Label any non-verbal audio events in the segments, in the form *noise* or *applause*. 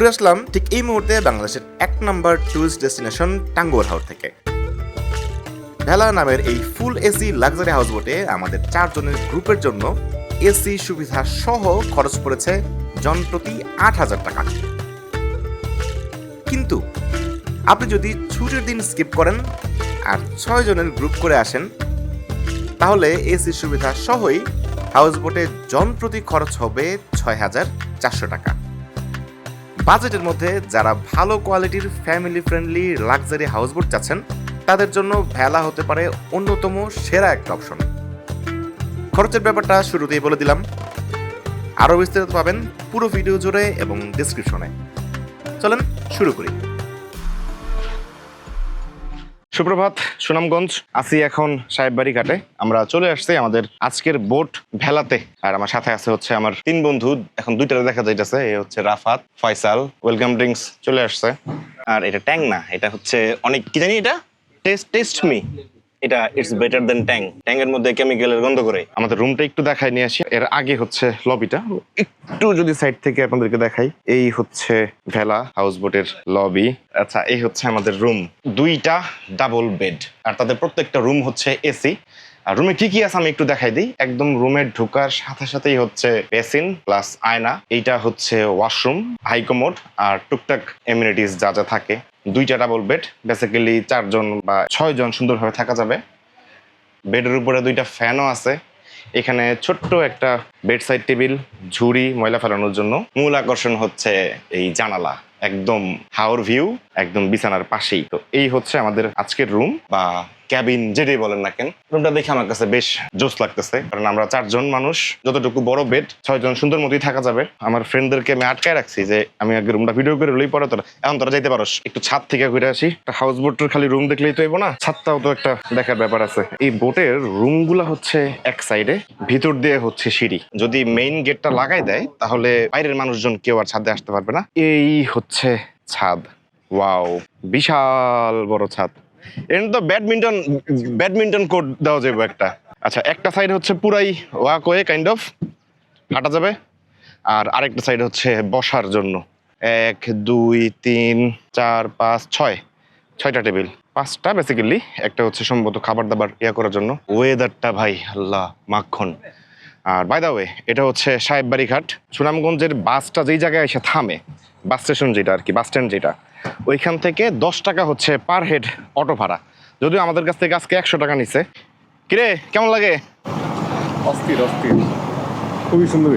ঘুরে আসলাম ঠিক এই মুহূর্তে বাংলাদেশের এক নম্বর টুরিস্ট ডেস্টিনেশন টাঙ্গুয়ার হাওর থেকে। ভেলা নামের এই ফুল এসি লাক্সারি হাউস বোটে আমাদের চারজনের গ্রুপের জন্য এসি সুবিধা সহ খরচ পড়েছে জন প্রতি আট হাজার টাকা। কিন্তু আপনি যদি ছুটির দিন স্কিপ করেন আর ছয় জনের গ্রুপ করে আসেন, তাহলে এসি সুবিধা সহই হাউস বোটে জন প্রতি খরচ হবে ছয় হাজার চারশো টাকা। বাজেটের মধ্যে যারা ভালো কোয়ালিটির family friendly luxury house boat চাচ্ছেন, তাদের জন্য ভেলা হতে পারে অন্যতম সেরা একটা অপশন। খরচের ব্যাপারটা শুরুতেই বলে দিলাম। আরও বিস্তারিত পাবেন পুরো ভিডিও জুড়ে এবং ডিসক্রিপশনে চলেন, শুরু করি। সুপ্রভাত, সুনামগঞ্জ। আসি এখন সাহেব বাড়ি ঘাটে। আমরা চলে আসছি আমাদের আজকের বোট ভেলাতে। আর আমার সাথে আছে হচ্ছে আমার তিন বন্ধু। এখন দুইটা দেখা যাইতেছে এই হচ্ছে রাফাত, ফয়সাল, ওয়েলকাম ড্রিঙ্কস চলে আসছে। আর এটা ট্যাং না, এটা হচ্ছে অনেক কি জানি এটা? Taste taste me. এটা it's better than Tang Tang এর মধ্যে কেমিক্যালের গন্ধ করে। আমাদের রুমটা একটু দেখাই, নিয়ে আসি। এর আগে হচ্ছে লবিটা একটু যদি সাইড থেকে আপনাদেরকে দেখাই, এই হচ্ছে ভেলা হাউস বোটের লবি আচ্ছা এই হচ্ছে আমাদের রুম দুইটা ডাবল বেড আর তাদের প্রত্যেকটা রুম হচ্ছে এসি আর রুমে কি কি আছে আমি একটু দেখাই দিই। একদম রুমে ঢোকার সাথে সাথেই হচ্ছে বেসিন প্লাস আয়না। এইটা হচ্ছে ওয়াশরুম হাইকমোড আর টুকটাক এমিউনিটিস যা যা থাকে। দুইটা ডাবল বেড বেসিক্যালি চারজন বা ছয়জন সুন্দরভাবে থাকা যাবে। বেডের উপরে দুইটা ফ্যানও আছে। এখানে ছোট্ট একটা বেডসাইড টেবিল ঝুড়ি, ময়লা ফেলানোর জন্য। মূল আকর্ষণ হচ্ছে এই জানালা। একদম হাওর ভিউ, একদম বিছানার পাশেই। তো এই হচ্ছে আমাদের আজকের রুম বা ক্যাবিন যেটাই বলেন না কেন। রুমটা দেখে আমার কাছে বেশ জোস লাগতেছে, কারণ আমরা চারজন মানুষ, যতটুকু বড় বেড ছয়জন সুন্দর মতোই থাকা যাবে। আমার ফ্রেন্ডদেরকে আমি আটকায় রাখছি যে, আমি আগে রুমটা ভিডিও করে লই, পরে তোরা এখন তোরা যাইতে পারোস। একটু ছাদ থেকে ঘুরে আসি। হাউস বোটের খালি রুম দেখলেই তো না। ছাদটাও তো একটা দেখার ব্যাপার আছে। এই বোটের রুমগুলা হচ্ছে এক সাইডে ভিতর দিয়ে হচ্ছে সিঁড়ি। যদি মেইন গেটটা লাগাই দেয়, তাহলে বাইরের মানুষজন কেউ আর ছাদে আসতে পারবে না। এই হচ্ছে ছাদ। ওয়াও, বিশাল বড় ছাদ। এর তো ব্যাডমিন্টন ব্যাডমিন্টন কোর্ট দেওয়া যাবে একটা। আচ্ছা একটা সাইড হচ্ছে পুরাই ওয়াক ওয়ে কাইন্ড অফ হাঁটা যাবে। আর আরেকটা সাইড হচ্ছে বসার জন্য। এক, দুই, তিন, চার, পাঁচ, ছয়। ছয়টা টেবিল। পাঁচটা বেসিক্যালি একটা হচ্ছে সম্ভবত খাবার দাবার ইয়া করার জন্য। ওয়েদারটা ভাই, আল্লাহ, মাখন। আর বাই দা ওয়ে এটা হচ্ছে সাহেববাড়ি ঘাট সুনামগঞ্জের বাসটা যেই জায়গায় এসে থামে বাস স্টেশন যেটা আর কি বাস স্ট্যান্ড যেটা ওইখান থেকে দশ টাকা হচ্ছে পার হেড অটো ভাড়া। যদিও আমাদের কাছ থেকে আজকে একশো টাকা নিছে। কিরে কেমন লাগে? অস্থির অস্থির। খুবই সুন্দর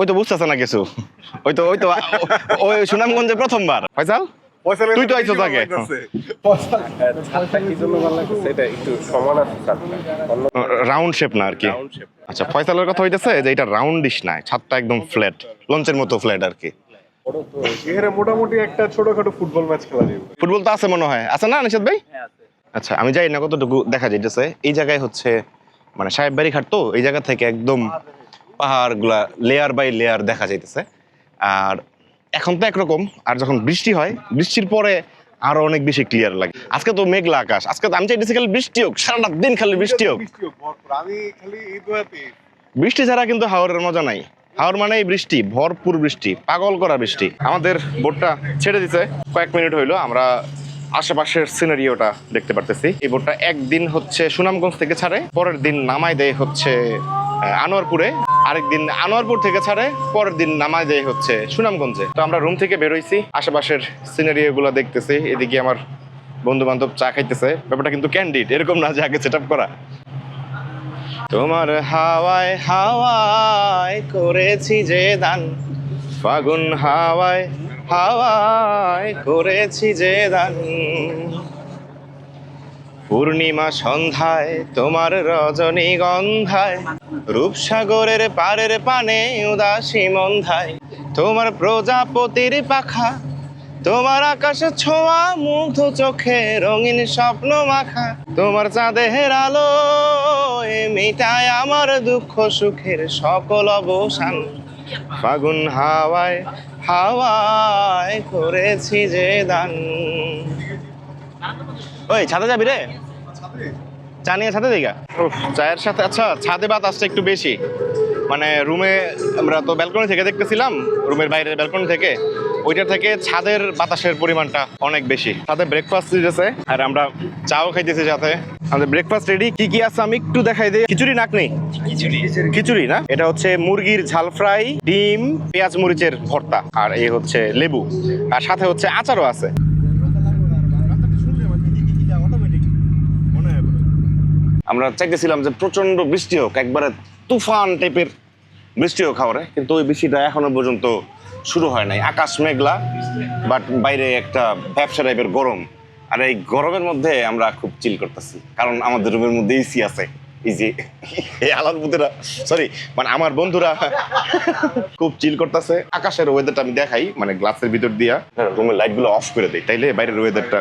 ওই তো বুঝতেছে না কিছু। ওই তো ওই তো ওই সুনামগঞ্জে প্রথমবার। ফয়সাল তুই তো আইছো আগে। ছাদটা কি জন্য ভালো লাগছে এটা একটু সমান আছে ছাদটা অন্য রাউন্ড শেপ না আর কি। আচ্ছা ফয়সালের কথা হইতেছে যে এটা রাউন্ডিশ না ছাদটা একদম ফ্ল্যাট লঞ্চের মতো ফ্ল্যাট আর কি। বড় এখানে মোটামুটি একটা ছোটখাটো ফুটবল ম্যাচ খেলা যাবে। ফুটবল তো আছে মনে হয়। আছে না নিষাদ ভাই? আচ্ছা আমি জানি না কতটুকু দেখা যাইতেছে। এই জায়গায় হচ্ছে মানে সাহেব বাড়ি ঘাট তো এই জায়গা থেকে একদম পাহাড়গুলা লেয়ার বাই লেয়ার দেখা যাইতেছে। আর এখন তো একরকম, আর যখন বৃষ্টি হয়, বৃষ্টির পরে আরও অনেক বেশি ক্লিয়ার লাগে। আজকে তো মেঘলা আকাশ, আজকে তো আমি চাইতেছি খালি বৃষ্টি হোক সারাটা দিন খালি বৃষ্টি হোক। বৃষ্টি ছাড়া কিন্তু হাওরের মজা নাই। হাওর মানেই বৃষ্টি, ভরপুর বৃষ্টি, পাগল করা বৃষ্টি। আমাদের বোটটা ছেড়ে দিছে, কয়েক মিনিট হইল, আমরা আশেপাশের সিনারিওটা দেখতে পারতেছি। এই বোটটা একদিন হচ্ছে সুনামগঞ্জ থেকে ছাড়ে, পরের দিন নামায় দেয় হচ্ছে আনোয়ারপুরে। আরেকদিন আনোয়ারপুর থেকে ছাড়ে, পরের দিন নামায় দেয় হচ্ছে সুনামগঞ্জে। তো আমরা রুম থেকে বেরোইছি, আশেপাশের সিনারিও গুলো দেখতেছি, এদিকে আমার বন্ধু বান্ধব চা খাইতেছে। ব্যাপারটা কিন্তু ক্যান্ডিড এরকম না যে আগে সেট করা। তোমার হাওয়ায় হাওয়ায় করেছি যে দান, ফাগুন হাওয়ায় হাওয়ায় করেছি যে দান। পূর্ণিমা সন্ধ্যায় তোমার রজনীগন্ধায় রূপসাগরের পারের পানে উদাসী মন্ধায়, তোমার প্রজাপতির পাখা, তোমার আকাশে ছোঁয়া মুগ্ধ চোখে রঙিন স্বপ্ন মাখা, তোমার চাঁদের আলো মিটায় আমার দুঃখ সুখের সকল অবসান। ফাগুন হাওয়ায় হাওয়ায় করেছি যে দান। ওই ছাদে যাবি রে? চা নিয়ে ছাদে দিঘা চায়ের সাথে আচ্ছা ছাদে বাতাসটা একটু বেশি। মানে রুমে আমরা তো ব্যালকনি থেকে দেখতেছিলাম রুমের বাইরের ব্যালকনি থেকে। ওইটা থেকে ছাদের বাতাসের পরিমাণটা অনেক বেশি। সাথে ব্রেকফাস্ট দিতেছে আর আমরা চাও খাইতেছি সাথে। আমাদের ব্রেকফাস্ট রেডি কি কি আছে আমি একটু দেখাই দিই। খিচুড়ি নাকনি খিচুড়ি না? এটা হচ্ছে মুরগির ঝাল ফ্রাই ডিম পেঁয়াজ মরিচের ভর্তা আর এই হচ্ছে লেবু। আর সাথে হচ্ছে আচারও আছে। আমরা চাইতেছিলাম যে প্রচণ্ড বৃষ্টি হোক, একবারে তুফান টাইপের বৃষ্টি হোক খাবারে, কিন্তু ওই বৃষ্টিটা এখনও পর্যন্ত শুরু হয় নাই। আকাশ মেঘলা বাট বাইরে একটা ব্যবসা টাইপের গরম। আর এই গরমের মধ্যে আমরা খুব চিল করতেছি, কারণ আমাদের রুমের মধ্যে এসি আছে। যে, এই আলাদ বুধেরা সরি মানে আমার বন্ধুরা খুব চিল করতেছে। আকাশের ওয়েদারটা আমি দেখাই মানে গ্লাসের ভিতর দিয়া। রুমের লাইটগুলো অফ করে দেই, তাইলে বাইরের ওয়েদারটা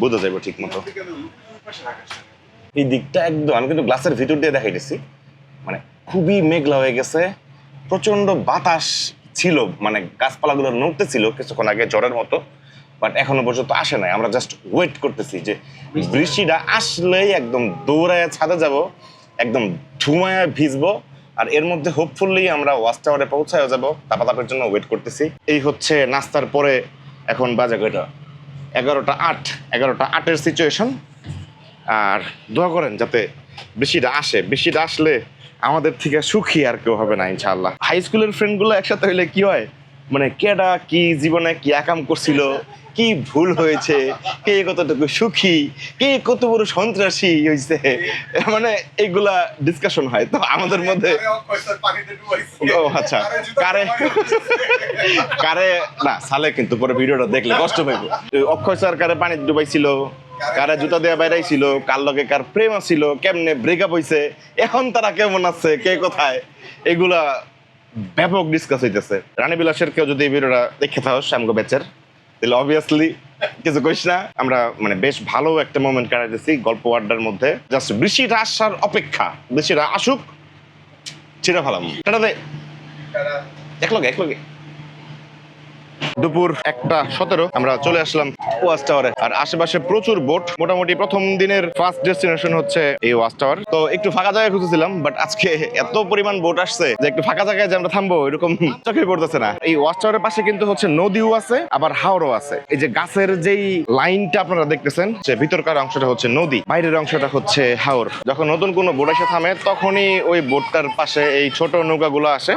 বোঝা যাবে ঠিক মতো এই দিকটা একদম আমি কিন্তু গ্লাসের ভিতর দিয়ে দেখাইতেছি। মানে খুবই মেঘলা হয়ে গেছে। প্রচণ্ড বাতাস ছিল মানে গাছপালাগুলো নড়তে ছিল কিছুক্ষণ আগে জ্বরের মতো বাট এখনও পর্যন্ত আসে নাই। আমরা জাস্ট ওয়েট করতেছি যে বৃষ্টিটা আসলেই একদম দৌড়ায় ছাদে যাব একদম ধুমায় ভিজবো আর এর মধ্যে হোপফুলি আমরা ওয়াচ টাওয়ারে পৌঁছায় যাব। তাপাতাপের জন্য ওয়েট করতেছি। এই হচ্ছে নাস্তার পরে এখন বাজে কয়টা? এগারোটা আট এগারোটা আটের সিচুয়েশন আর দোয়া করেন যাতে বৃষ্টিটা আসে। বৃষ্টিটা আসলে আমাদের থেকে সুখী আর কেউ হবে না ইনশাল্লাহ হাই স্কুলের ফ্রেন্ডগুলো একসাথে হইলে কি হয়? মানে কেডা কি জীবনে কি একাম করছিল? কি ভুল হয়েছে? কে কতটুকু সুখী? কে কত বড় সন্ত্রাসী? হয়েছে মানে এগুলা ডিসকাশন হয়। তো আমাদের মধ্যে ও আচ্ছা। কারে? কারে? না, সালে কিন্তু পরে ভিডিওটা দেখলে কষ্ট পাইব। অক্ষয় স্যার কারে পানি ডুবাইছিল? কারে জুতা দেওয়া বাইরাইছিল কার লগে কার প্রেম ছিল কেমনে ব্রেকআপ হইছে এখন তারা কেমন আছে কে কোথায় এগুলা ব্যাপক ডিসকাস হইতেছে। রানী বিলাসের কেউ যদি এই ভিডিওটা দেখে থাকো শ্যামগো বেচের তাহলে অবভিয়াসলি কিছু কইস না। আমরা মানে বেশ ভালো একটা মোমেন্ট কাটাইতেছি গল্প আড্ডার মধ্যে। জাস্ট বৃষ্টিটা আসার অপেক্ষা বৃষ্টিটা আসুক ছিঁড়ে ফেলাম। এটা দে। একলগে একলগে দুপুর একটা সতেরো, আমরা চলে আসলাম ওয়াচ টাওয়ারে। আর আশেপাশে প্রচুর বোট। মোটামুটি প্রথম দিনের ফার্স্ট ডেস্টিনেশন হচ্ছে এই ওয়াচ টাওয়ার। তো একটু ফাঁকা জায়গা খুঁজেছিলাম বাট আজকে এত পরিমাণ বোট আসছে যে একটু ফাঁকা জায়গায় যে আমরা থামবো, এরকম *laughs* চোখে পড়তেছে না। এই ওয়াচ টাওয়ারের পাশে কিন্তু হচ্ছে নদীও আছে, আবার হাওড়ও আছে। এই যে গাছের যেই লাইনটা আপনারা দেখতেছেন, যে ভিতরকার অংশটা হচ্ছে নদী, বাইরের অংশটা হচ্ছে হাওর। যখন নতুন কোনো বোট এসে থামে, তখনই ওই বোটটার পাশে এই ছোট নৌকাগুলো আসে।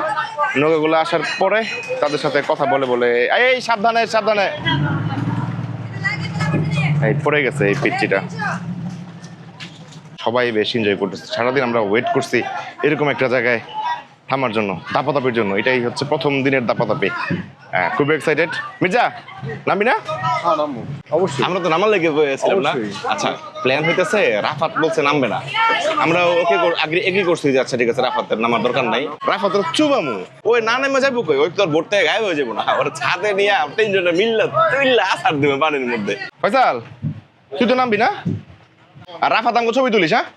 নৌকাগুলো আসার পরে তাদের সাথে কথা বলে বলে এই সাবধানে সাবধানে। এই পড়ে গেছে এই পিচ্চিটা। সবাই বেশ এনজয় করতেছে। সারাদিন আমরা ওয়েট করছি। এরকম একটা জায়গায় থামার জন্য দাপাদাপির জন্য। এটাই হচ্ছে প্রথম দিনের দাপাদাপি। হ্যাঁ খুব এক্সাইটেড মির্জা নামবি না? অবশ্যই। আমরা তো নামার লেগে বলেছিলাম না? আচ্ছা প্ল্যান হইতেছে রাফাত বলছে নামবে না। আমরা ওকে আগে এগ্রি করছি যে আচ্ছা ঠিক আছে রাফাতের নামার দরকার নাই। রাফাতের চুবামু। ওই না নেমে যাব কই? ওই তোর থেকে গায়েব হয়ে যাব না। ওর ছাদে নিয়ে তিনজনে মিললে তুইল্লা আসার দেবে পানির মধ্যে। ফয়সাল তুই তো নামবি না? আর রাফাত আমাকে ছবি তুলিস হ্যাঁ?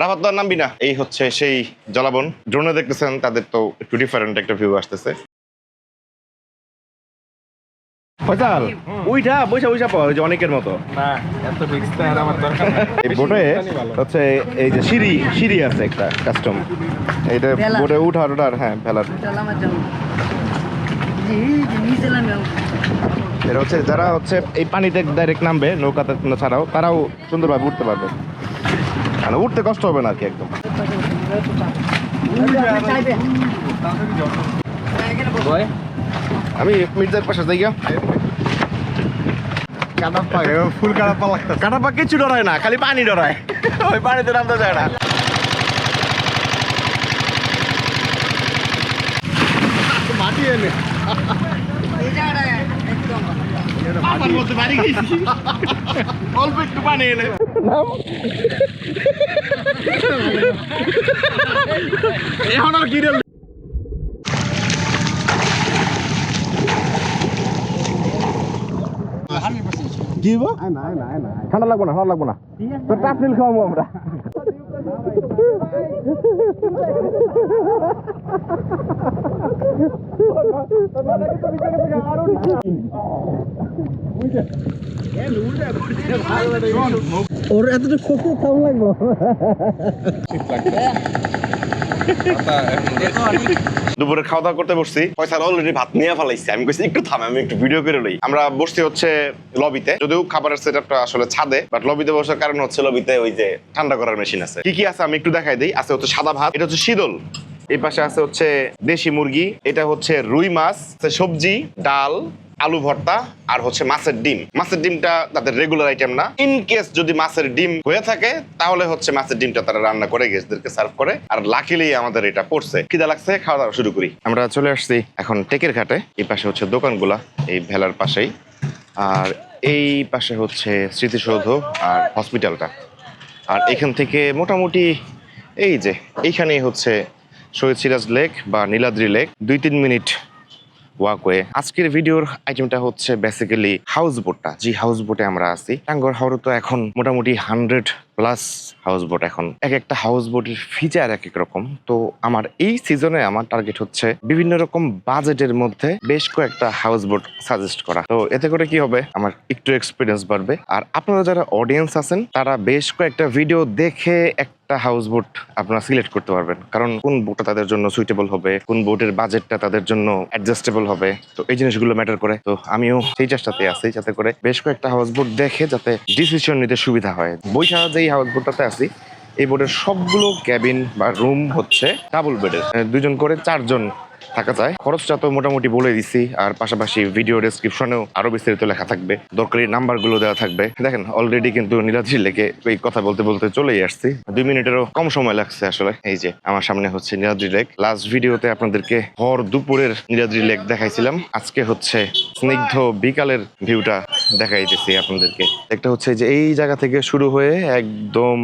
রাফাত তো আর নামবি না। এই হচ্ছে সেই জলাবন ড্রোনে দেখতেছেন তাদের তো একটু ডিফারেন্ট একটা ভিউ আসতেছে। ফয়সাল ওইটা বৈশা বৈশা পাওয়া যে অনেকের মতো। না এত রিস্ক আমার দরকার এই বোটে হচ্ছে এই যে সিঁড়ি সিঁড়ি আছে একটা কাস্টম এইটা ভেলা। বোটে উঠার ওঠার হ্যাঁ ভেলার. এটা হচ্ছে যারা হচ্ছে এই পানিতে ডাইরেক্ট নামবে নৌকাতে ছাড়াও তারাও সুন্দরভাবে উঠতে পারবে। মানে উঠতে কষ্ট হবে না আর কি একদম। আমি মির্জার পাশে যাই গিয়া। কাটা ফুল কিছু ডরায় না খালি পানি ডরায়। ওই পানিতে নামতে যায় না। মাটি এনে। আমার মধ্যে বাড়ি গেছি। অল্প একটু পানি এনে। এখন আর কি রে? কি ঠান্ডা লাগবো না ঠান্ডা লাগবো না। তোর টাপ খাওয়াবো আমরা। *laughs* ওর এতটা খোঁজে কেমন লাগল? দুপুরে খাওয়া দাওয়া করতে বসছি। পয়সা অলরেডি ভাত নিয়ে ফেলাইছি। আমি কইছি, একটু থামে, আমি একটু ভিডিও করে লই। আমরা বসছি হচ্ছে লবিতে যদিও খাবারের সেটআপটা আসলে ছাদে বাট লবিতে বসার কারণ হচ্ছে লবিতে ওই যে ঠান্ডা করার মেশিন আছে। কি কি আছে আমি একটু দেখাই দিই। আছে হচ্ছে সাদা ভাত, এটা হচ্ছে শীতল। এই পাশে আছে হচ্ছে দেশি মুরগি, এটা হচ্ছে রুই মাছ সবজি, ডাল আলু ভর্তা আর হচ্ছে মাছের ডিম। মাছের ডিমটা তাদের রেগুলার আইটেম না। ইন কেস যদি মাছের ডিম হয়ে থাকে, তাহলে হচ্ছে মাছের ডিমটা তারা রান্না করে গেস্টদেরকে সার্ভ করে। আর লাকিলি আমাদের এটা পড়ছে। খিদা লাগছে, খাওয়া দাওয়া শুরু করি। আমরা চলে আসছি এখন টেকের ঘাটে। এই পাশে হচ্ছে দোকানগুলা, এই ভেলার পাশেই। আর এই পাশে হচ্ছে স্মৃতিসৌধ আর হসপিটালটা আর এখান থেকে মোটামুটি এই যে, এইখানেই হচ্ছে শহীদ সিরাজ লেক বা নীলাদ্রি লেক। দুই তিন মিনিট ওয়াকওয়ে আজকের ভিডিওর আইটেমটা হচ্ছে বেসিক্যালি হাউস বোটটা যে হাউস বোটে আমরা আছি টাঙ্গর হাওড়ে তো এখন মোটামুটি হান্ড্রেড প্লাস হাউস বোট এখন এক একটা হাউস বোটের ফিচার এক এক রকম। তো আমার এই সিজনে আমার টার্গেট হচ্ছে বিভিন্ন রকম বাজেটের মধ্যে বেশ কয়েকটা হাউস বোট সাজেস্ট করা। তো এতে করে কি হবে? আমার একটু এক্সপিরিয়েন্স বাড়বে। আর আপনারা যারা অডিয়েন্স আছেন, তারা বেশ কয়েকটা ভিডিও দেখে একটা হাউস বোট আপনারা সিলেক্ট করতে পারবেন। কারণ কোন বোটটা তাদের জন্য সুইটেবল হবে? কোন বোটের বাজেটটা তাদের জন্য অ্যাডজাস্টেবল হবে? তো এই জিনিসগুলো ম্যাটার করে। তো আমিও সেই চেষ্টাতে আছি যাতে করে বেশ কয়েকটা হাউস বোট দেখে যাতে ডিসিশন নিতে সুবিধা হয়। বৈশা যেই হাউস বোটটাতে আছি। এই বোটের সবগুলো ক্যাবিন বা রুম হচ্ছে ডাবল বেডের দুজন করে চারজন থাকা যায়। খরচটা তো মোটামুটি বলে দিছি, আর পাশাপাশি ভিডিও ডেসক্রিপশনেও আরও বিস্তারিত লেখা থাকবে। দরকারি নাম্বারগুলো দেওয়া থাকবে। দেখেন অলরেডি কিন্তু নীলাদ্রি লেকে এই কথা বলতে বলতে চলেই আসছি। দুই মিনিটেরও কম সময় লাগছে আসলে। এই যে, আমার সামনে হচ্ছে নীলাদ্রি লেক। লাস্ট ভিডিওতে আপনাদেরকে ভর দুপুরের নীলাদ্রি লেক দেখাইছিলাম। আজকে হচ্ছে স্নিগ্ধ বিকালের ভিউটা দেখাইতেছি আপনাদেরকে। একটা হচ্ছে যে এই জায়গা থেকে শুরু হয়ে একদম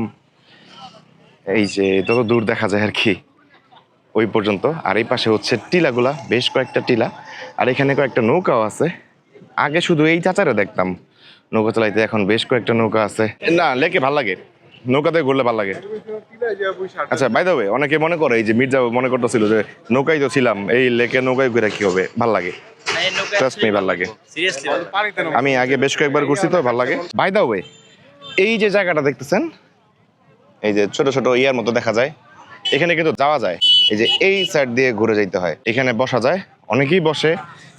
এই যে, যত দূর দেখা যায় আর কি। ওই পর্যন্ত। আর এই পাশে হচ্ছে টিলাগুলা, বেশ কয়েকটা টিলা। আর এখানে কয়েকটা নৌকাও আছে। আগে শুধু এই চাচারা দেখতাম। নৌকা চালাইতে এখন বেশ কয়েকটা নৌকা আছে। না, লেকে ভালো লাগে। নৌকাতে ঘুরলে ভালো লাগে। আচ্ছা বাই দ্য অনেকে মনে করে, এই যে মির্জা মনে করতেছিল যে নৌকায় তো ছিলাম, এই লেকে নৌকায় ঘুরে কি হবে? ভালো লাগে। আমি আগে বেশ কয়েকবার ঘুরছি তো, ভালো লাগে। বাই দা ওয়ে এই যে জায়গাটা দেখতেছেন, এই যে ছোট ছোট ইয়ার মতো দেখা যায়। এখানে কিন্তু যাওয়া যায়। এই যে এই সাইড দিয়ে ঘুরে যাইতে হয়। এখানে বসা যায় অনেকেই বসে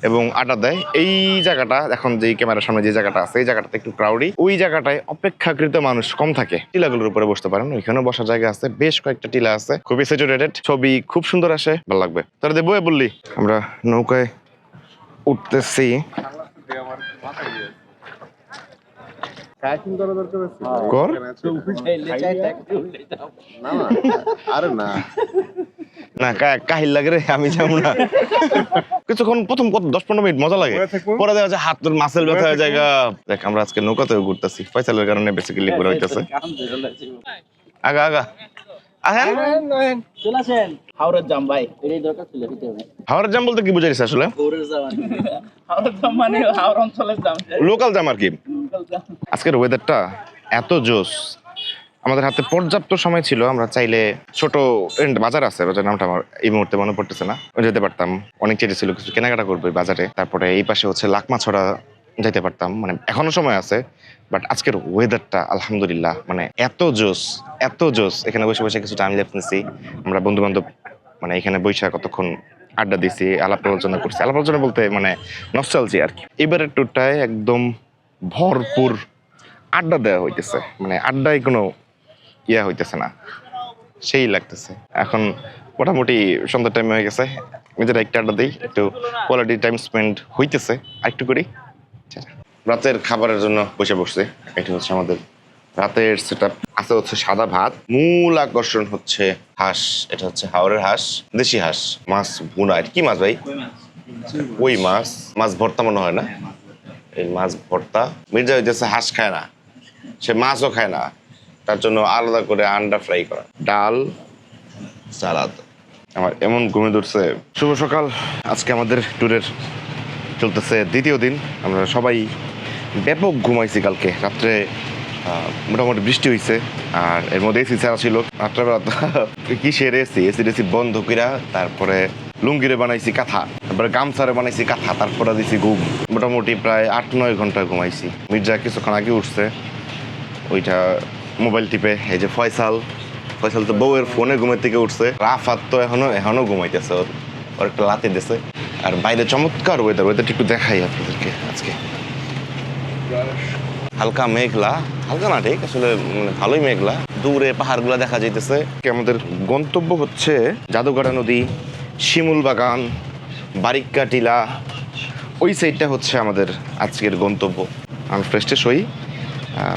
এবং আড্ডা দেয়। এই জায়গাটা এখন যে ক্যামেরার সামনে যে জায়গাটা আছে এই জায়গাটাতে একটু ক্রাউডি ওই জায়গাটায় অপেক্ষাকৃত মানুষ কম থাকে। টিলাগুলোর উপরে বসতে পারেন ওইখানেও বসার জায়গা আছে বেশ কয়েকটা টিলা আছে। খুবই স্যাচুরেটেড ছবি খুব সুন্দর আসে ভালো লাগবে। তারা বয়ে বললি। আমরা নৌকায় উঠতেছি। কর। আরে না। না কা- কাহিল লাগে রে আমি যাব না। কিছুক্ষণ প্রথম কত দশ পনেরো মিনিট মজা লাগে। পরে দেখা যায় হাতের মাসেল ব্যথা হয়ে জায়গা দেখ আমরা আজকে নৌকাতেও ঘুরতেছি ফয়সালের কারণে বেসিক্যালি ঘুরে হইতেছে। আগা আগা। হাওড়ার জাম ভাই দরকার ছিল হাওড়ার জাম বলতে কি বুঝাইছে আসলে? হাওড়ার জাম মানে হাওড় অঞ্চলের জাম। লোকাল জাম আর কি? আজকের ওয়েদারটা এত জোস আমাদের হাতে পর্যাপ্ত সময় ছিল, আমরা চাইলে ছোট বাজার আছে বাজার নামটা আমার এই মুহূর্তে মনে পড়তেছে না। যেতে পারতাম, অনেক চেটে ছিল কিছু কেনাকাটা করব বাজারে। তারপরে এই পাশে হচ্ছে লাকমা ছড়া যাইতে পারতাম মানে এখনও সময় আছে বাট আজকের ওয়েদারটা আলহামদুলিল্লাহ মানে এত জোস এত জোস এখানে বসে বসে কিছু টাইম লেপ নিছি, আমরা বন্ধু বান্ধব মানে এখানে বৈশা কতক্ষণ আড্ডা দিছি, আলাপ আলোচনা করছি। আলাপ আলোচনা বলতে মানে নস্টালজি আর কি এবারের ট্যুরটায় একদম ভরপুর আড্ডা দেওয়া হইতেছে মানে আড্ডায় কোনো ইয়া হইতেছে না। সেই লাগতেছে। এখন মোটামুটি সন্ধ্যার টাইম হয়ে গেছে। নিজেরা একটা আড্ডা দিই একটু কোয়ালিটি টাইম স্পেন্ড হইতেছে। আরেকটু করি। আচ্ছা, রাতের খাবারের জন্য বসে বসছে। এটা হচ্ছে আমাদের রাতের সেট আছে হচ্ছে সাদা ভাত। মূল আকর্ষণ হচ্ছে হাঁস। এটা হচ্ছে হাওড়ের হাঁস। দেশি হাঁস। মাছ ভুনা। এটা কি মাছ ভাই? ওই মাছ? মাছ ভর্তা মনে হয় না? এই মাছ ভর্তা। মির্জা হইতেছে হাঁস খায় না। সে মাছও খায় না। তার জন্য আলাদা করে আন্ডা ফ্রাই করা। ডাল, সালাদ। আমার এমন ঘুমে ধরছে। শুভ সকাল। আজকে আমাদের ট্যুরের চলতেছে দ্বিতীয় দিন। আমরা সবাই ব্যাপক ঘুমাইছি কালকে। রাত্রে মোটামুটি বৃষ্টি হয়েছে আর এর মধ্যে এসি ছাড়া ছিল। রাত্রেবেলা *laughs* কিসের এসি? এসি টেসি বন্ধ কইরা তারপরে লুঙ্গিরে বানাইছি কাঁথা। তারপরে গামছারে বানাইছি কাঁথা। তারপরে দিছি ঘুম। মোটামুটি প্রায় আট নয় ঘণ্টা ঘুমাইছি। মির্জা কিছুক্ষণ আগে উঠছে। ওইটা মোবাইল টিপে, এই যে ফয়সাল ফয়সাল তো বউয়ের ফোনে ঘুমের থেকে উঠছে। রাফাত তো এখনও এখনও ঘুমাইতেছে ওর। ওর একটা লাতে দিছে। আর বাইরে চমৎকার ওয়েদার ওয়েদারটা একটু দেখাই আপনাদেরকে আজকে। হালকা মেঘলা, হালকা না ঠিক, আসলে মানে ভালোই মেঘলা। দূরে পাহাড়গুলো দেখা যাইতেছে। আমাদের গন্তব্য হচ্ছে জাদুঘাটা নদী, শিমুল বাগান, বারিক্কা টিলা। ওই সাইডটা হচ্ছে আমাদের আজকের গন্তব্য। আমি ফ্রেস্টে সই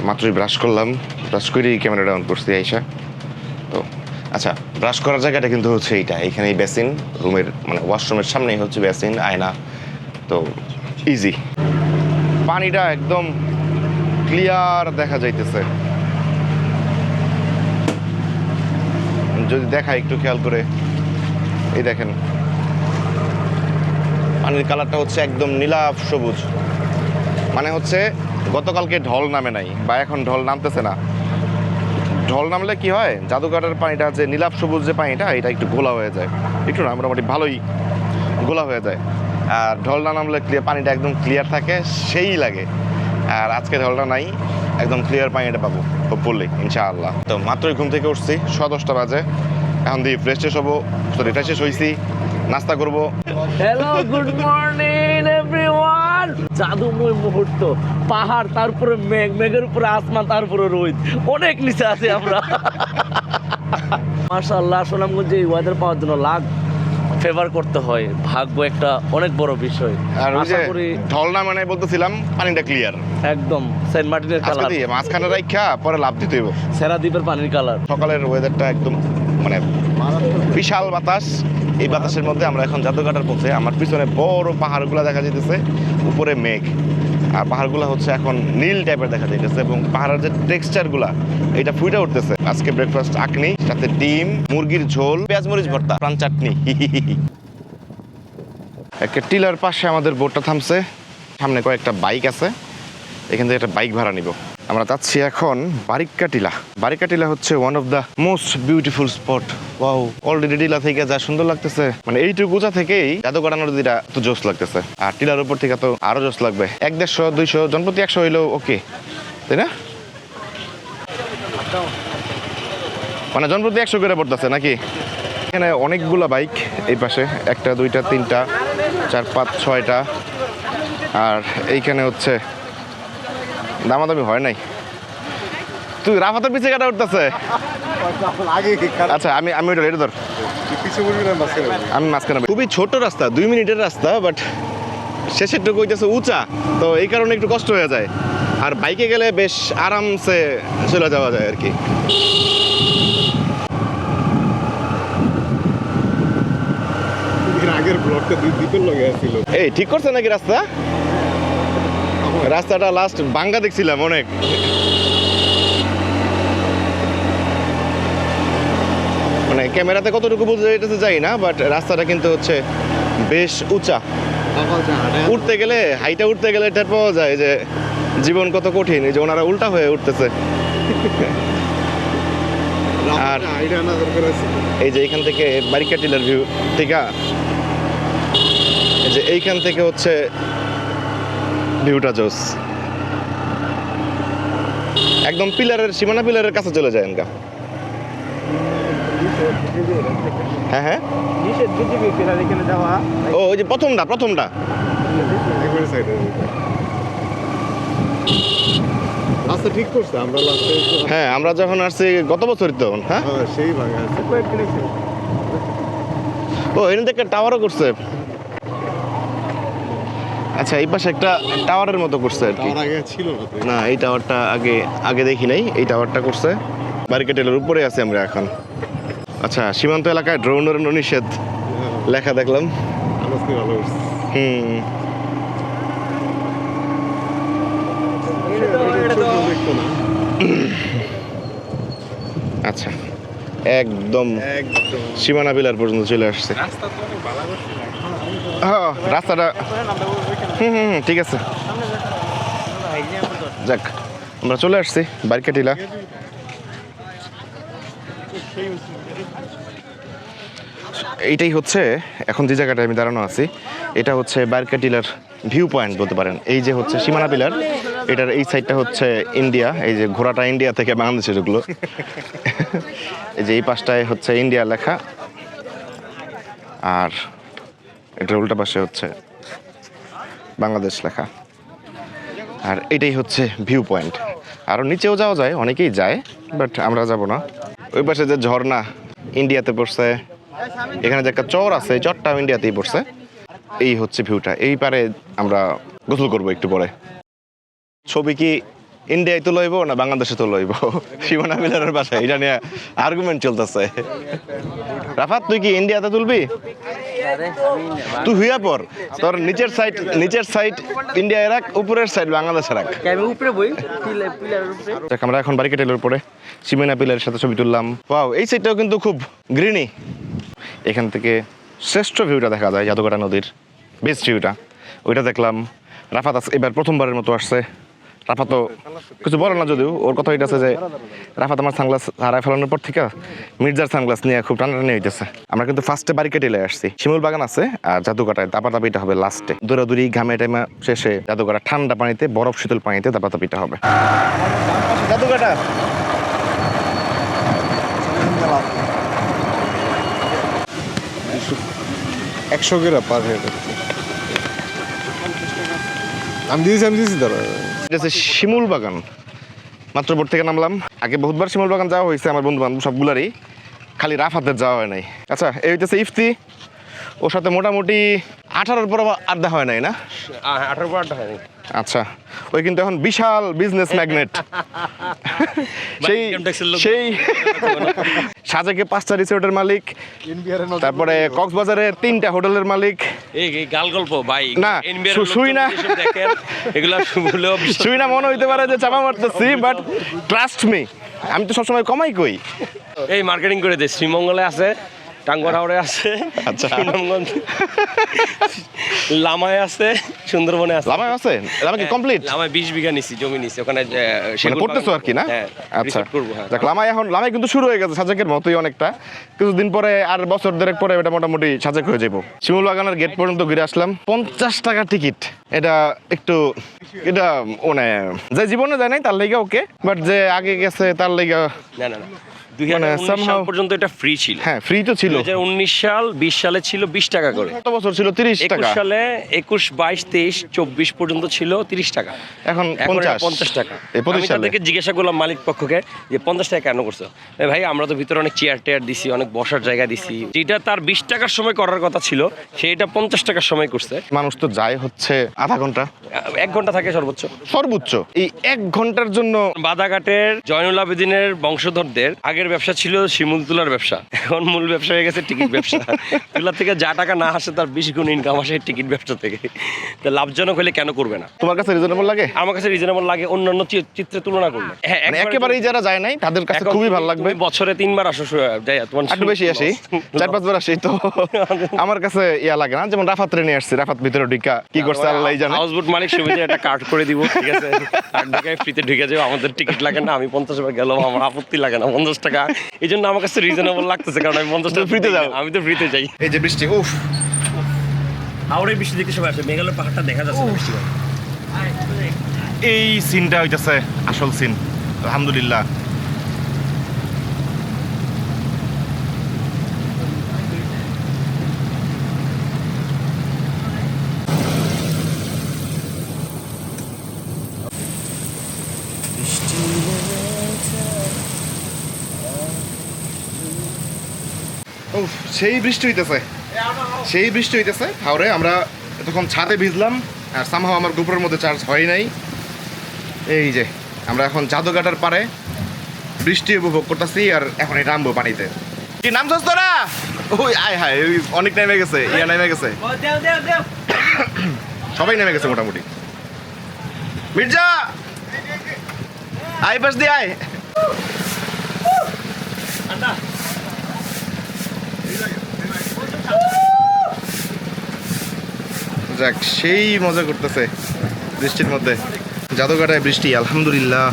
মাত্রই ব্রাশ করলাম। ব্রাশ করেই ক্যামেরাটা অন করছি আইসা তো আচ্ছা ব্রাশ করার জায়গাটা কিন্তু হচ্ছে এইটা। এইখানেই বেসিন রুমের মানে ওয়াশরুমের সামনেই হচ্ছে বেসিন আয়না। তো ইজি পানিটা একদম ক্লিয়ার দেখা যাইতেছে। যদি দেখা একটু খেয়াল করে। এই দেখেন। পানির কালারটা হচ্ছে একদম নীলাভ সবুজ। মানে হচ্ছে গতকালকে ঢল নামে নাই বা এখন ঢল নামতেছে না। ঢল নামলে কি হয়? জাদুঘাটের পানিটা যে নীলাভ সবুজ যে পানিটা, এটা একটু গোলা হয়ে যায়। একটু না, মোটামুটি ভালোই গোলা হয়ে যায়। আর ঢল না নামলে ক্লিয়ার পানিটা একদম ক্লিয়ার থাকে, সেই লাগে। আর আজকে ঢলটা নাই, একদম ক্লিয়ার পানিটা পাবো হোপফুলি ইনশাআল্লাহ। তো মাত্রই ঘুম থেকে উঠছি ছ দশটা বাজে। এখন দিয়ে ফ্রেশ শেষ হব। সরি ফ্রেশ হয়েছি নাস্তা করব। হ্যালো গুড মর্নিং এভরিওয়ান জাদুময় মুহূর্ত। পাহাড় তারপরে মেঘ মেঘের উপরে আসমান তারপরে রোদ অনেক নিচে আছি আমরা। মাশাআল্লাহ সুনামগঞ্জে এই ওয়েদার পাওয়ার জন্য লাখ ফেভার করতে হয়। ভাগ্য একটা অনেক বড় বিষয়। আর ওই যে আশা করি ঢল না মানে বলতেছিলাম পানিটা ক্লিয়ার একদম সেন্ট মার্টিনের কালার দিয়ে মাঝখানে রাইখা পরে লাভ দিতে হইব। সেরা দ্বীপের পানির কালার সকালের ওয়েদারটা একদম মানে বিশাল বাতাস। এই বাতাসের মধ্যে আমরা এখন জাদুঘাটার পথে, আমার পিছনে বড় পাহাড়গুলো দেখা যাইতেছে, উপরে মেঘ। আর পাহাড়গুলো হচ্ছে এখন নীল টাইপের দেখা যাইতেছে এবং পাহাড়ের যে টেক্সচারগুলা এটা ফুটে উঠতেছে। আজকে ব্রেকফাস্ট আকনি, সাথে ডিম, মুরগির ঝোল, পেঁয়াজ মরিচ ভর্তা, প্রাণ চাটনি। একটা টিলার পাশে আমাদের বোটটা থামছে, সামনে কয়েকটা বাইক আছে, এখান থেকে একটা বাইক ভাড়া নিব। আমরা যাচ্ছি এখন বারিক্কা টিলা বারিক্কা টিলা হচ্ছে one of the most beautiful spot wow already টিলা থেকে যা সুন্দর লাগতেছে। মানে এইটুকু উঁচা থেকেই জাদুঘাটা নদীটা তো জোস লাগতেছে। আর টিলার উপর থেকে তো আরও জোস লাগবে। এক দেড়শো, দুইশো জনপ্রতি একশো হইলেও ওকে তাই না? মানে জনপ্রতি একশো করে পড়তেছে নাকি? এখানে অনেকগুলা বাইক এই পাশে। একটা, দুইটা, তিনটা, চার, পাঁচ, ছয়টা। আর এইখানে হচ্ছে দামাদামি হয় নাই। তুই রাফাতের পিছিয়ে কাটা উঠতেছে। আচ্ছা আমি আমি ওইটা রেডি ধর। আমি মাঝখানে খুবই ছোট রাস্তা দুই মিনিটের রাস্তা বাট শেষের টুকু হইতেছে উঁচা তো এই কারণে একটু কষ্ট হয়ে যায়। আর বাইকে গেলে বেশ আরামসে চলে যাওয়া যায় আর কি। এই ঠিক করছে নাকি রাস্তা? রাস্তাটা লাস্ট বাঙ্গা দেখছিলাম অনেক। মানে ক্যামেরাতে কতটুকু বুঝতে যেতেছে যাই না বাট রাস্তাটা কিন্তু হচ্ছে বেশ উঁচা। উঠতে গেলে হাইটা উঠতে গেলে টের পাওয়া যায় যে জীবন কত কঠিন যে ওনারা উল্টা হয়ে উঠতেছে। আর এই যে এইখান থেকে বারিকা টিলার ভিউ ঠিক যে এইখান থেকে হচ্ছে ভিউটা জোস একদম পিলারের সীমানা পিলারের কাছে চলে যায় এনকা। হ্যাঁ হ্যাঁ। ও ওই যে প্রথমটা প্রথমটা। একবারে সাইডে ঠিক করছে আমরা হ্যাঁ আমরা যখন আসছি গত বছরই তো হ্যাঁ? হ্যাঁ সেই ভাগে আছে ও এখানে একটা টাওয়ারও করছে। আচ্ছা এই পাশে একটা টাওয়ারের মতো করছে আর কি। আগে ছিল না এই টাওয়ারটা আগে আগে দেখি নাই এই টাওয়ারটা করছে। ব্যারিকেডের উপরে আছি আমরা এখন। আচ্ছা সীমান্ত এলাকায় ড্রোন নিষেধ লেখা দেখলাম। হুম। আচ্ছা একদম একদম। সীমানা বিলার পর্যন্ত চলে আসছে। হ্যাঁ রাস্তাটা হুম হুম ঠিক আছে। যাক, আমরা চলে আসছি, বারিকাটিলা। এইটাই হচ্ছে, এখন যে জায়গাটায় আমি দাঁড়ানো আছি, এটা হচ্ছে বারকা টিলার ভিউ পয়েন্ট বলতে পারেন। এই যে হচ্ছে সীমানা পিলার, এটার এই সাইডটা হচ্ছে ইন্ডিয়া, এই যে ঘোড়াটা ইন্ডিয়া থেকে বাংলাদেশে ঢুকলো। এই যে এই পাশটায় হচ্ছে ইন্ডিয়া লেখা, আর এটার উল্টা পাশে হচ্ছে বাংলাদেশ লেখা। আর এটাই হচ্ছে ভিউ পয়েন্ট আরও নিচেও যাওয়া যায়, অনেকেই যায় বাট আমরা যাব না। ওই পাশে যে ঝর্ণা ইন্ডিয়াতে পড়ছে। এখানে যে একটা চর আছে চরটা চরটাও ইন্ডিয়াতেই পড়ছে। এই হচ্ছে ভিউটা এই পারে আমরা গোসল করব একটু পরে। ছবি কি ইন্ডিয়ায় তো লইব না বাংলাদেশে তো লইব? সীমানা *laughs* মিলারের বাসায় এটা নিয়ে আর্গুমেন্ট চলতেছে। রাফাত তুই কি ইন্ডিয়াতে তুলবি? তুই হুইয়া পর তোর নিচের সাইড নিচের সাইড ইন্ডিয়ায় রাখ উপরের সাইড বাংলাদেশে রাখ। উপরে বই? দেখ আমরা এখন ব্যারিকেটের উপরে। সিমেনা পিলারের সাথে ছবি তুললাম। ওয়াও এই সাইডটাও কিন্তু খুব গ্রিনি এখান থেকে শ্রেষ্ঠ ভিউটা দেখা যায় জাদুঘাটা নদীর। বেস্ট ভিউটা ওইটা দেখলাম। রাফাত আজ- এবার প্রথমবারের মতো আসছে। রাফা তো কিছু বলে না যদিও, ওর কথা হইতেছে যে রাফাত আমার সানগ্লাস হারায় ফেলানোর পর থেকে মির্জার সানগ্লাস নিয়ে খুব টানাটানি হইতেছে। আমরা কিন্তু ফার্স্টে বারিকেটে এলে আসছি। শিমুল বাগান আছে, আর জাদুঘাটায় দাপাদাপিটা হবে লাস্টে দৌড়াদৌড়ি, ঘামে টাইমে শেষে জাদুঘাটা ঠান্ডা পানিতে, বরফ শীতল পানিতে দাপাদাপিটা হবে। একশো করে পার হেড আমি দিয়েছি আমি দিয়েছি দাঁড়া এটা হচ্ছে শিমুল বাগান। মাত্র বোর্ড থেকে নামলাম। আগে বহুতবার শিমুল বাগান যাওয়া হয়েছে, আমার বন্ধু বান্ধব সবগুলারই। খালি রাফাতের যাওয়া হয় নাই। আচ্ছা এই হচ্ছে ইফতি। ওর সাথে মোটামুটি আঠারোর পর দেখা হয় নাই না? আঠারো পারটা হয়নি। আচ্ছা ওই কিন্তু এখন বিশাল বিজনেস ম্যাগনেট *laughs* সেই। সেই সাজেকে পাঁচটা রিসোর্টের মালিক তারপরে কক্সবাজারে তিনটা হোটেলের মালিক। এই এই গাল গল্প ভাই। না, শুই না। এগুলা *laughs* শুই না মনে হইতে পারে যে চাপা মারতেছি বাট ট্রাস্ট মি আমি তো সবসময় কমাই কই। এই মার্কেটিং করে দেয় শ্রীমঙ্গলে আছে। টাঙ্গর হাওড়ে আছে আচ্ছা। সুনামগঞ্জ লামায় আছে সুন্দরবনে আছে। লামায় আছে? লামা কি কমপ্লিট লামায় বিশ বিঘা নিছি জমি নিছি ওখানে মানে করতেছো আর কি না? হ্যাঁ আচ্ছা। করব হ্যাঁ। দেখ লামাই এখন লামাই কিন্তু শুরু হয়ে গেছে সাজেকের মতোই অনেকটা। কিছুদিন পরে আর বছর দেড়েক পরে এটা মোটামুটি সাজেক হয়ে যাব শিমুল বাগানের গেট পর্যন্ত ঘুরে আসলাম। পঞ্চাশ টাকা টিকিট এটা একটু এটা মানে যে জীবনে যায় নাই তার লেগে ওকে বাট যে আগে গেছে তার লেগে না না না। মানে সাল পর্যন্ত এটা ফ্রি ছিল। হ্যাঁ ফ্রি তো ছিল। উনিশ সাল বিশ সালে ছিল বিশ টাকা করে। কত বছর ছিল তিরিশ টাকা। সালে একুশ বাইশ তেইশ চব্বিশ পর্যন্ত ছিল তিরিশ টাকা। এখন এখন পঞ্চাশ। টাকা। আমি তাদেরকে জিজ্ঞাসা করলাম মালিক পক্ষকে যে পঞ্চাশ টাকা কেন করছ? ভাই আমরা তো ভিতরে অনেক চেয়ার টেয়ার দিছি অনেক বসার জায়গা দিছি। যেটা তার বিশ টাকার সময় করার কথা ছিল সেটা পঞ্চাশ টাকার সময় করছে। মানুষ তো যায় হচ্ছে আধা ঘণ্টা। এক ঘণ্টা থাকে সর্বোচ্চ। সর্বোচ্চ। এই এক ঘণ্টার জন্য বাদাঘাটের জয়নুল আবেদিনের বংশধরদের আগের ব্যবসা ছিল শিমুল তুলার ব্যবসা। এখন মূল ব্যবসা হয়ে গেছে টিকিট ব্যবসা। তুলা থেকে যা টাকা না আসে তার বিশ গুণ ইনকাম আসে টিকিট ব্যবসা থেকে। তো লাভজনক হলে কেন করবে না? তোমার কাছে রিজনেবল লাগে? আমার কাছে রিজনেবল লাগে অন্যান্য চিত্রে তুলনা করলে। হ্যাঁ মানে একেবারেই যারা যায় নাই তাদের কাছে খুবই ভালো লাগবে। বছরে তিনবার আসো তোমার একটু বেশি আসি। চার পাঁচবার আসি তো। আমার কাছে ইয়া লাগে না যেমন রাফাত নিয়ে আসছি রাফাত ভিতরে ঢিকা কি করছে আল্লাহ জানে। হাউসবোট মালিক সুবিধা একটা কার্ড করে দিব ঠিক আছে? কার্ড ঢুকে ফ্রিতে ঢুকে যাব আমাদের টিকিট লাগে না আমি পঞ্চাশ বার গেলাম আমার আপত্তি লাগে না পঞ্চাশ টাকা এই জন্য আমার কাছে রিজনেবল লাগতেছে কারণ আমি পঞ্চাশ টাকা ফ্রিতে যাব আমি তো ফ্রিতে যাই। এই যে বৃষ্টি উফ। হাওড়ে বৃষ্টি দেখতে সবাই আসে মেঘালয় পাহাড়টা দেখা যাচ্ছে বৃষ্টি এই সিনটা হইতেছে আসল সিন আলহামদুলিল্লাহ উফ, সেই বৃষ্টি হইতেছে। সেই বৃষ্টি হইতেছে হাওড়ে আমরা তখন ছাদে ভিজলাম, আর সামহাও আমার গোপরের মধ্যে চার্জ হয় নাই। এই যে, আমরা এখন জাদুঘাটার পারে বৃষ্টি উপভোগ করতেছি, আর এখন এটা নামবো পানিতে। কি নামছস তোরা? ওই, আয় হায় অনেক নেমে গেছে, ইয়া নেমে গেছে। সবাই নেমে গেছে মোটামুটি। মির্জা! আয় পাশ দিয়ে আয়। যাক সেই মজা করতেছে বৃষ্টির মধ্যে। জাদুঘাটায় বৃষ্টি আলহামদুলিল্লাহ।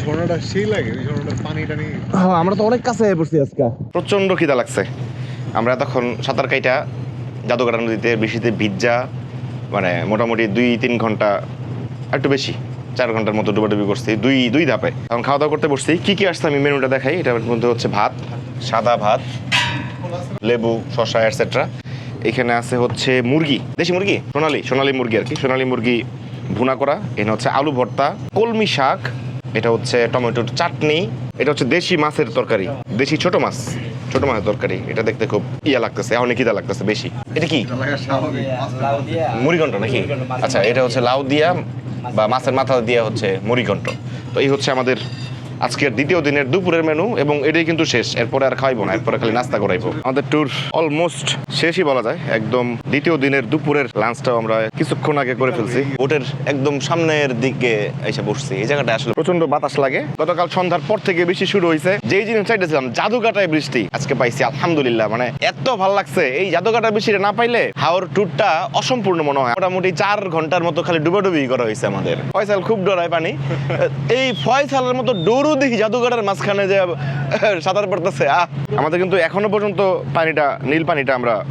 ঝর্ণাটা সেই লাগে পানি টানি আমরা তো অনেক কাছে পড়ছি আজকে। প্রচণ্ড খিদা লাগছে। আমরা তখন সাঁতার কাইটা জাদুঘাটা নদীতে, বৃষ্টিতে ভিজ্জা মানে মোটামুটি দুই, তিন ঘণ্টা, একটু বেশি, চার ঘণ্টার মতো ডুবাডুবি করছি, দুই দুই ধাপে। এখন খাওয়া দাওয়া করতে বসছি। কি কি আসছে আমি মেনুটা দেখাই। এটার মধ্যে হচ্ছে ভাত, সাদা ভাত, লেবু, শসা এটসেট্রা এখানে আছে হচ্ছে মুরগি, দেশি মুরগি? সোনালি সোনালি মুরগি আর কি। সোনালি মুরগি ভুনা করা। এখানে হচ্ছে আলু ভর্তা, কলমি শাক, এটা হচ্ছে টমেটোর চাটনি, এটা হচ্ছে দেশি মাছের তরকারি, দেশি ছোট মাছ। ছোট মাছের তরকারি এটা দেখতে খুব ইয়া লাগতেছে অনেক ইদা লাগতেছে বেশি। এটা কি? মুড়িঘণ্ট নাকি? আচ্ছা এটা হচ্ছে লাউ দিয়া বা মাছের মাথা দিয়া হচ্ছে মুড়িঘণ্ট। তো এই হচ্ছে আমাদের আজকের দ্বিতীয় দিনের দুপুরের মেনু এবং এটাই কিন্তু শেষ। এরপরে আর খাইবো না, এরপরে খালি নাস্তা করাইবো আমাদের ট্যুর অলমোস্ট শেষই বলা যায়। একদম দ্বিতীয় দিনের দুপুরের লাঞ্চটাও আমরা কিছুক্ষণ আগে করে ফেলছি। বোটের একদম সামনের দিকে এসে বসছি। এই জায়গাটা আসলে প্রচণ্ড বাতাস লাগে। গতকাল সন্ধ্যার পর থেকে বেশি শুরু হয়েছে যেই জিনিস চাইতেছিলাম জাদুকাটায় বৃষ্টি। আজকে পাইছি আলহামদুলিল্লাহ। মানে এত ভালো লাগছে, এই জাদুকাটা বৃষ্টিটা না পাইলে হাওর ট্যুরটা অসম্পূর্ণ মনে হয়। মোটামুটি চার ঘণ্টার মতো খালি ডুবাডুবি করা হয়েছে আমাদের। ফয়সাল খুব ডরায় পানি। এই ফয়সালের মতো ডোরু দেখি জাদুঘরের মাঝখানে যে সাঁতার পড়তেছে আহ, আমাদের কিন্তু এখনও পর্যন্ত পানিটা, নীল পানিটা আমরা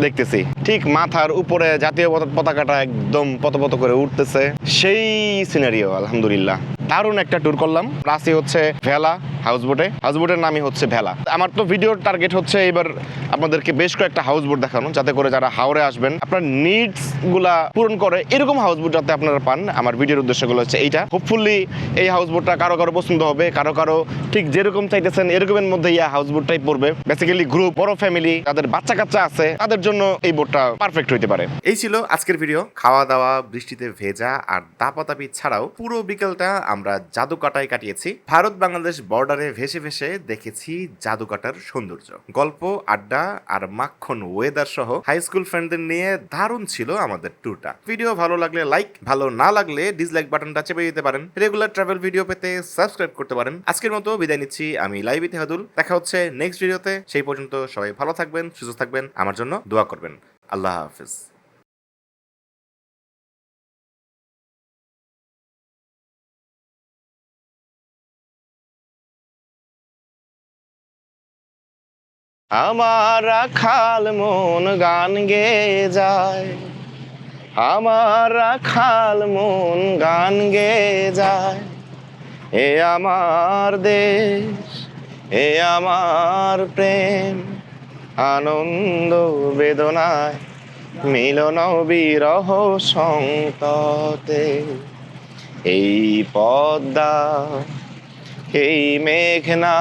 দেখতেছি। ঠিক মাথার উপরে জাতীয় পতাকাটা একদম পতপত করে উঠতেছে। সেই সিনারিও আলহামদুলিল্লাহ। দারুণ একটা ট্যুর করলাম। রাশি হচ্ছে ভেলা হাউস বোটে হাউস বোটের নামই হচ্ছে ভেলা আমার তো ভিডিওর টার্গেট হচ্ছে এবার আপনাদেরকে বেশ কয়েকটা হাউস বোট দেখানো, যাতে করে যারা হাওড়ে আসবেন, আপনার নিডসগুলা পূরণ করে। এরকম হাউস বোট যাতে আপনারা পান, আমার ভিডিওর উদ্দেশ্যগুলো হচ্ছে এইটা। হোপফুলি এই হাউস বোটটা কারও কারও পছন্দ হবে, কারও কারও ঠিক যেরকম চাইতেছেন, এরকমের মধ্যে ইয়া হাউস বোটটাই পড়বে। বেসিক্যালি গ্রুপ বড় ফ্যামিলি তাদের বাচ্চা কাচ্চা আছে, তাদের জন্য এই বোটটা পারফেক্ট হইতে পারে। এই ছিল আজকের ভিডিও খাওয়া দাওয়া বৃষ্টিতে ভেজা আর দাপাতাপি ছাড়াও পুরো বিকেলটা আমরা জাদু কাটায় কাটিয়েছি। ভারত বাংলাদেশ বর্ডারে ভেসে ভেসে দেখেছি জাদু কাটার সৌন্দর্য। গল্প, আড্ডা আর মাখন ওয়েদার সহ হাই স্কুল ফ্রেন্ডদের নিয়ে দারুণ ছিল আমাদের ট্যুরটা ভিডিও ভালো লাগলে লাইক ভালো না লাগলে ডিসলাইক বাটনটা চেপে দিতে পারেন। রেগুলার ট্রাভেল ভিডিও পেতে সাবস্ক্রাইব করতে পারেন। আজকের মতো বিদায় নিচ্ছি আমি লাইভ ইতিহাদুল দেখা হচ্ছে নেক্সট ভিডিওতে সেই পর্যন্ত সবাই ভালো থাকবেন, সুস্থ থাকবেন। আমার জন্য দোয়া করবেন। আল্লাহ হাফিজ। আমার রাখাল মন গান গে যায়। আমার রাখাল মন গান গে যায়। এ আমার দেশ, এ আমার প্রেম, আনন্দ বেদনায় মিলন বিরহ সংকটে। এই পদ্মা, এই মেঘনা,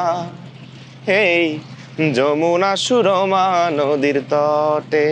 এই যমুনা সুরমা নদীর তটে।